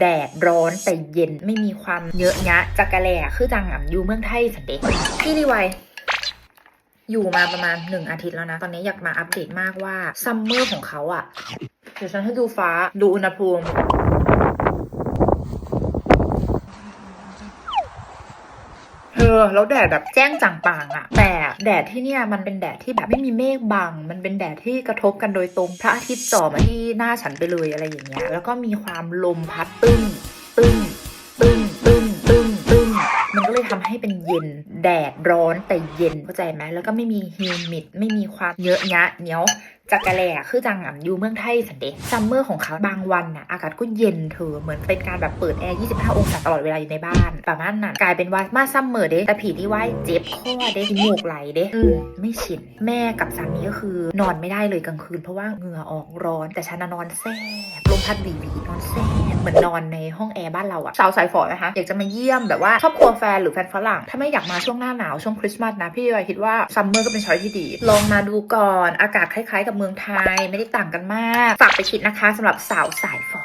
แดดร้อนแต่เย็นไม่มีความเยอะยะจักระแหล่คือจังอะอยู่เมืองไทยสันเด็พี่รีไวอยู่มาประมาณหนึ่งอาทิตย์แล้วนะ ตอนนี้อยากมาอัปเดตมากว่าซัมเมอร์ของเขาอะเดี๋ยวฉันให้ดูฟ้าดูอุณหภูมิเออแล้วแดดแบบแจ้งจ่างปางอะแต่ แดดที่เนี่ยมันเป็นแดดที่แบบไม่มีเมฆบัง มันเป็นแดดที่กระทบกันโดยตรง พระอาทิตย์จ่อมาที่หน้าฉันไปเลยอะไรอย่างเงี้ย แล้วก็มีความลมพัดตึ้งตึ้งตึ้งตึ้งตึ้งตึ้งมันก็เลยทำให้เป็นเย็นแดดร้อนแต่เย็นเข้าใจไหมแล้วก็ไม่มีฮิวมิดไม่มีความเยอะยะเหนียว จากกะแล่คือจังอะอยู่เมืองไทยสันเดซัมเมอร์ของเขาบางวันน่ะอากาศก็เย็นเธอเหมือนเป็นการแบบเปิดแอร์ 25 องศาตลอดเวลาอยู่ในบ้านประมาณนั้นกลายเป็นว่ามาซัมเมอร์เด้แต่ผีที่ว่าเจ็บคอเด้จมูกไหลเด้อืมไม่ชินแม่กับสามีก็คือนอนไม่ได้เลยกลางคืน เพราะว่าเหงื่อออกร้อน แต่ฉันนอนแซ่บลมพัดวีวีนอนแซ่บเหมือนนอนในห้องแอร์บ้านเราอะสาวสายฝอนะคะอยากจะมาเยี่ยมแบบว่าครอบครัวแฟนหรือแฟนฝรั่งถ้าไม่อยากมาช่วงหน้าหนาวช่วงคริสต์มาสนะพี่ยอยคิดว่าซัมเมอร์ก็เป็นช้อยที่ดี ลองมาดูก่อนอากาศคล้ายๆกับับเมืองไทยไม่ได้ต่างกันมาก ฝากไปคิดนะคะสำหรับสาวสายฟอ